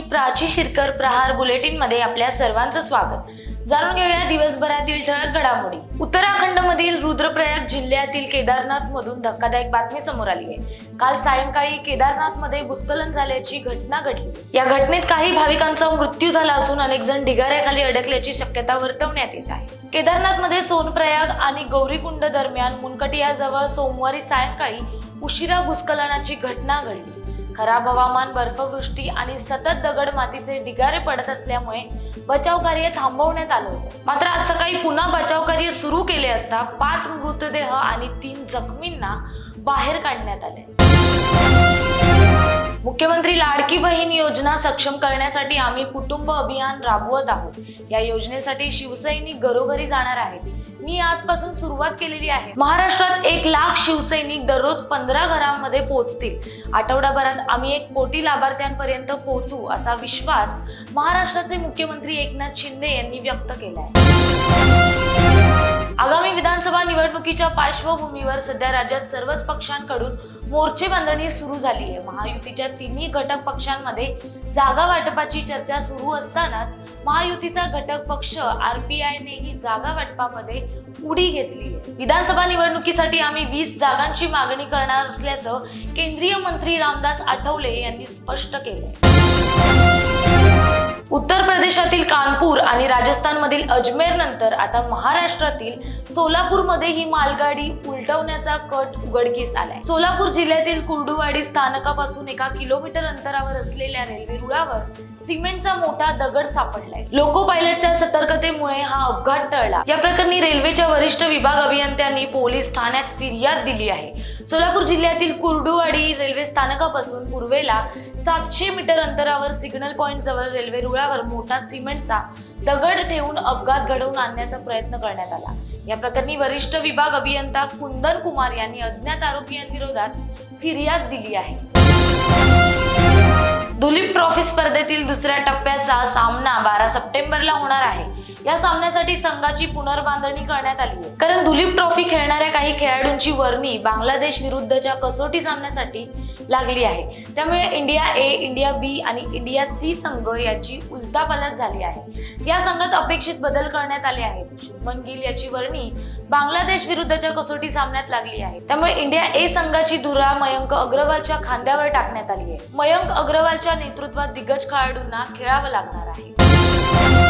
मी प्राची शिरकर प्रहार बुलेटिनमध्ये आपल्या सर्वांचं स्वागत. जाणून घेऊया दिवसभरातील ठळक घडामोडी. उत्तराखंडमधील रुद्रप्रयाग जिल्ह्यातील केदारनाथ मधून धक्कादायक बातमी समोर आली आहे. काल सायंकाळी केदारनाथमध्ये भूस्खलन झाल्याची घटना घडली. या घटनेत काही भाविकांचा मृत्यू झाला असून अनेक जण ढिगाऱ्याखाली अडकल्याची शक्यता वर्तवण्यात येत आहे. केदारनाथमध्ये सोनप्रयाग आणि गौरीकुंड दरम्यान मुनकटियाजवळ सोमवारी सायंकाळी उशिरा भूस्खलनाची घटना घडली. खराब हवामान बर्फवृष्टी आणि सतत दगड मातीचे ढिगारे पडत असल्यामुळे बचाव कार्य थांबवण्यात आलं होतं. मात्र आज सकाळी पुन्हा बचाव कार्य सुरू केले असता पाच मृतदेह आणि तीन जखमींना बाहेर काढण्यात आले. मुख्यमंत्री लाडकी बहीण योजना सक्षम करण्यासाठी आम्ही कुटुंब अभियान राबवत आहोत. या योजनेसाठी शिवसैनिक घरोघरी जाणार आहेत. मी आजपासून सुरुवात केलेली आहे. महाराष्ट्रात एक लाख शिवसैनिक दररोज पंधरा घरांमध्ये पोहोचतील. आठवडाभरात आम्ही एक कोटी लाभार्थ्यांपर्यंत पोहोचू असा विश्वास महाराष्ट्राचे मुख्यमंत्री एकनाथ शिंदे यांनी व्यक्त केला आहे निवडणुकीच्या पार्श्वभूमीवर सध्या राज्यात सर्वच पक्षांकडून मोर्चे बांधणी सुरू झाली आहे. महायुतीच्या तिन्ही घटक पक्षांमध्ये जागा वाटपाची चर्चा सुरू असतानाच महायुतीचा घटक पक्ष आरपीआयनेही जागा वाटपामध्ये उडी घेतली आहे. विधानसभा निवडणुकीसाठी आम्ही वीस जागांची मागणी करणार असल्याचं केंद्रीय मंत्री रामदास आठवले यांनी स्पष्ट केलं उत्तर प्रदेशातील कानपूर आणि राजस्थानमधील अजमेर नंतर आता महाराष्ट्रातील सोलापूरमध्ये ही मालगाडी उलटवण्याचा कट उघडकीस आलाय. सोलापूर जिल्ह्यातील कुर्डुवाडी स्थानकापासून एका किलोमीटर अंतरावर असलेल्या रेल्वे रुळावर सिमेंटचा मोठा दगड सापडलाय. लोको पायलटच्या सतर्कतेमुळे हा अपघात टळला. या प्रकरणी रेल्वेच्या वरिष्ठ विभाग अभियंत्यांनी पोलीस ठाण्यात फिर्याद दिली आहे. सोलापूर जिल्ह्यातील कुर्डुवाडी रेल्वे स्थानकापासून पूर्वेला सातशे मीटर अंतरावर सिग्नल पॉइंट जवळ रेल्वे रुळावर मोठा सिमेंटचा दगड ठेवून अपघात घडवून आणण्याचा प्रयत्न करण्यात आला. या प्रकरणी वरिष्ठ विभाग अभियंता कुंदन कुमार यांनी अज्ञात आरोपीयांविरोधात फिर्याद दिली आहे. दुलीप ट्रॉफी स्पर्धेतील दुसऱ्या टप्प्याचा सामना बारा सप्टेंबरला होणार आहे. या सामन्यासाठी संघाची पुनर्बांधणी करण्यात आली आहे. कारण दुलीप ट्रॉफी खेळणाऱ्या काही खेळाडूंची वर्णी बांगलादेश विरुद्धच्या कसोटी सामन्यासाठी लागली आहे. त्यामुळे इंडिया ए इंडिया बी आणि इंडिया सी संघ याची उलटापालट झाली आहे. या संघात अपेक्षित बदल करण्यात आले आहेत. शुभमन गिल याची वर्णी बांगलादेश विरुद्धच्या कसोटी सामन्यात लागली आहे. त्यामुळे इंडिया ए संघाची धुरा मयंक अग्रवालच्या खांद्यावर टाकण्यात आली आहे. मयंक अग्रवालच्या नेतृत्वात दिग्गज खेळाडूंना खेळावं लागणार आहे.